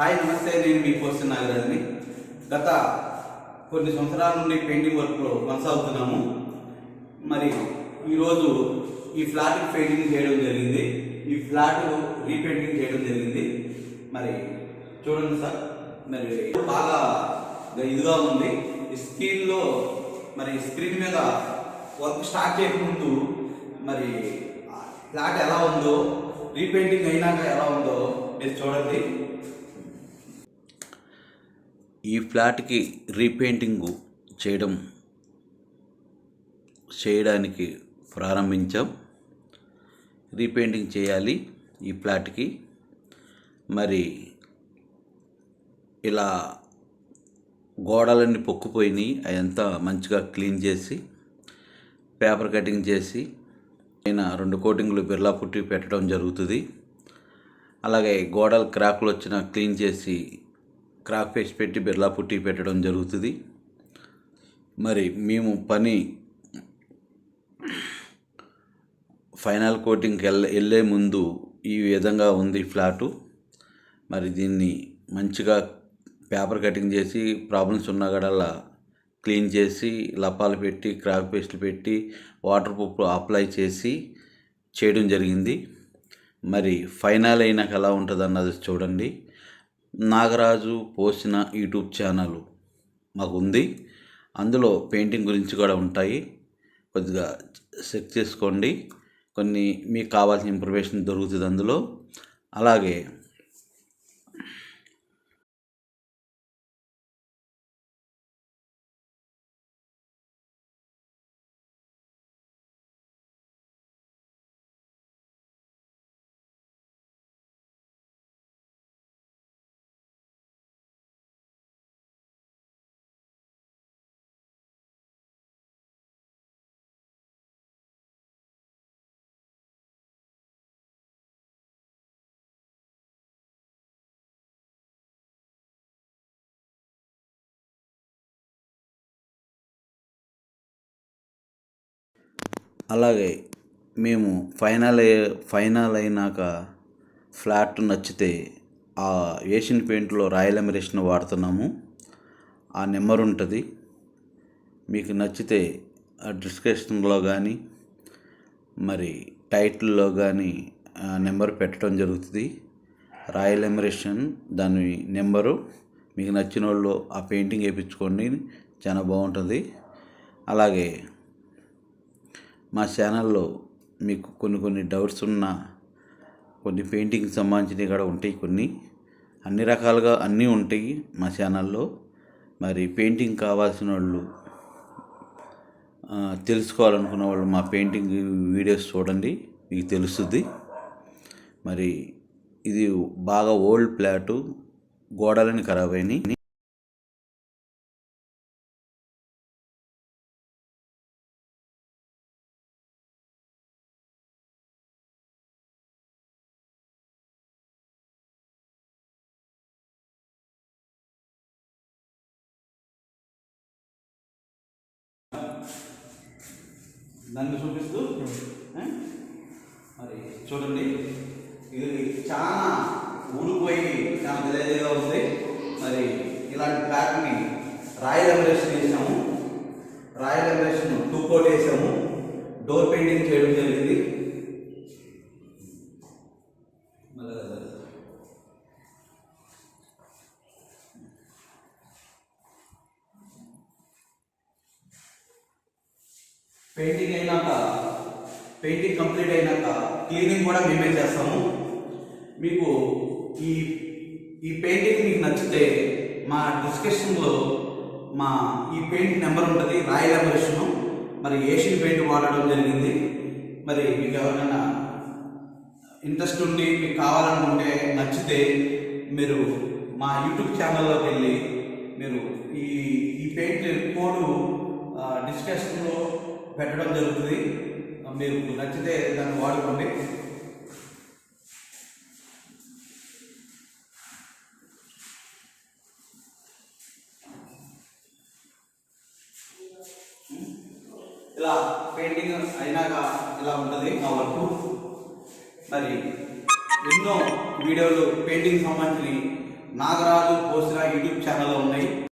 Hi నమస్తే నేను మీ post నాగరాజుని. గత కొన్ని సంవత్సరాల నుండి పెయింటింగ్ వర్క్లో కొనసాగుతున్నాము. మరి ఈరోజు ఈ ఫ్లాట్ పెయింటింగ్ చేయడం జరిగింది. ఈ ఫ్లాట్ రీపెయింటింగ్ చేయడం జరిగింది. మరి చూడండి సార్ మరి బాగా ఇదిగా ఉంది. ఈ స్క్రీన్లో మరి స్క్రీన్ మీద వర్క్ స్టార్ట్ చేయకముందు మరి ఫ్లాట్ ఎలా ఉందో రీపెయింటింగ్ అయినాక ఎలా ఉందో మీరు చూడండి. ఈ ఫ్లాట్కి రీపెయింటింగ్ చేయడం చేయడానికి ప్రారంభించాం. రీపెయింటింగ్ చేయాలి ఈ ఫ్లాట్కి. మరి ఇలా గోడలన్నీ పొక్కుపోయినాయి అదంతా మంచిగా క్లీన్ చేసి పేపర్ కటింగ్ చేసి పైన రెండు కోటింగ్లు బిర్లా పుట్టి పెట్టడం జరుగుతుంది. అలాగే గోడలు క్రాకులు వచ్చిన క్లీన్ చేసి క్రాక్ పేస్ట్ పెట్టి బిర్లా పుట్టి పెట్టడం జరుగుతుంది. మరి మేము పని ఫైనల్ కోటింగ్కి వెళ్ళే వెళ్ళే ముందు ఈ విధంగా ఉంది ఫ్లాటు. మరి దీన్ని మంచిగా పేపర్ కటింగ్ చేసి ప్రాబ్లమ్స్ ఉన్న గడలా క్లీన్ చేసి లపాలు పెట్టి క్రాక్ పేస్ట్లు పెట్టి వాటర్ ప్రూఫ్ అప్లై చేసి చేయడం జరిగింది. మరి ఫైనల్ అయినాక ఎలా ఉంటుంది అన్నది చూడండి. నాగరాజు పోసిన యూట్యూబ్ ఛానల్ మాకు ఉంది అందులో పెయింటింగ్ గురించి కూడా ఉంటాయి. కొద్దిగా చెక్ చేసుకోండి. కొన్ని మీకు కావాల్సిన ఇన్ఫర్మేషన్ దొరుకుతుంది అందులో. అలాగే అలాగే మేము ఫైనల్ అయ్యే ఫైనల్ అయినాక ఫ్లాట్ నచ్చితే ఆ ఏషియన్ పెయింట్లో రాయల్ ఎమరేషన్ వాడుతున్నాము. ఆ నెంబర్ ఉంటుంది. మీకు నచ్చితే ఆ డిస్క్రిప్షన్లో కానీ మరి టైటిల్లో కానీ ఆ నెంబర్ పెట్టడం జరుగుతుంది. రాయల్ ఎమరేషన్ దాని నెంబరు. మీకు నచ్చిన వాళ్ళు ఆ పెయింటింగ్ వేయించుకోండి. చాలా బాగుంటుంది. అలాగే మా ఛానల్లో మీకు కొన్ని కొన్ని డౌట్స్ ఉన్న కొన్ని పెయింటింగ్కి సంబంధించినవి కూడా ఉంటాయి కొన్ని. అన్ని రకాలుగా అన్నీ ఉంటాయి మా ఛానల్లో. మరి పెయింటింగ్ కావాల్సిన వాళ్ళు తెలుసుకోవాలనుకున్న వాళ్ళు మా పెయింటింగ్ వీడియోస్ చూడండి మీకు తెలుస్తుంది. మరి ఇది బాగా ఓల్డ్ ప్లాటు గోడలని ఖరాబ్ అయినాయి. నన్ను చూపిస్తూ? మరి చూడండి. ఇది చాలా ఊడిపోయి చాలా గలేజీగా ఉంది. మరి ఇలాంటి ప్లాట్ని రాయల్ ఎమరేషన్ వేసాము రాయల్ ఎమరేషన్ టూ కోట్ వేసాము డోర్ పెయింటింగ్ చేయడం జరిగింది. మరి పెయింటింగ్ అయినాక పెయింటింగ్ కంప్లీట్ అయినాక క్లీనింగ్ కూడా మేమే చేస్తాము. మీకు ఈ ఈ పెయింటింగ్ మీకు నచ్చితే మా డిస్కషన్లో మా ఈ పెయింట్ నెంబర్ ఉంటుంది రాయల్ అమరేషన్. మరి ఏషియన్ పెయింట్ వాడడం జరిగింది. మరి మీకు ఎవరైనా ఇంట్రెస్ట్ ఉండి మీకు కావాలనుకుంటే నచ్చితే మీరు మా యూట్యూబ్ ఛానల్లోకి వెళ్ళి మీరు ఈ ఈ పెయింట్ కోడు పెట్టడం జరుగుతుంది. మీరు నచ్చితే దాన్ని వాడుకోండి. ఇలా పెయింటింగ్ అయినాక ఇలా ఉంటుంది మా వర్క్. మరి ఎన్నో వీడియోలు పెయింటింగ్ సంబంధించి నాగరాజు పోసిన యూట్యూబ్ ఛానల్లో ఉన్నాయి.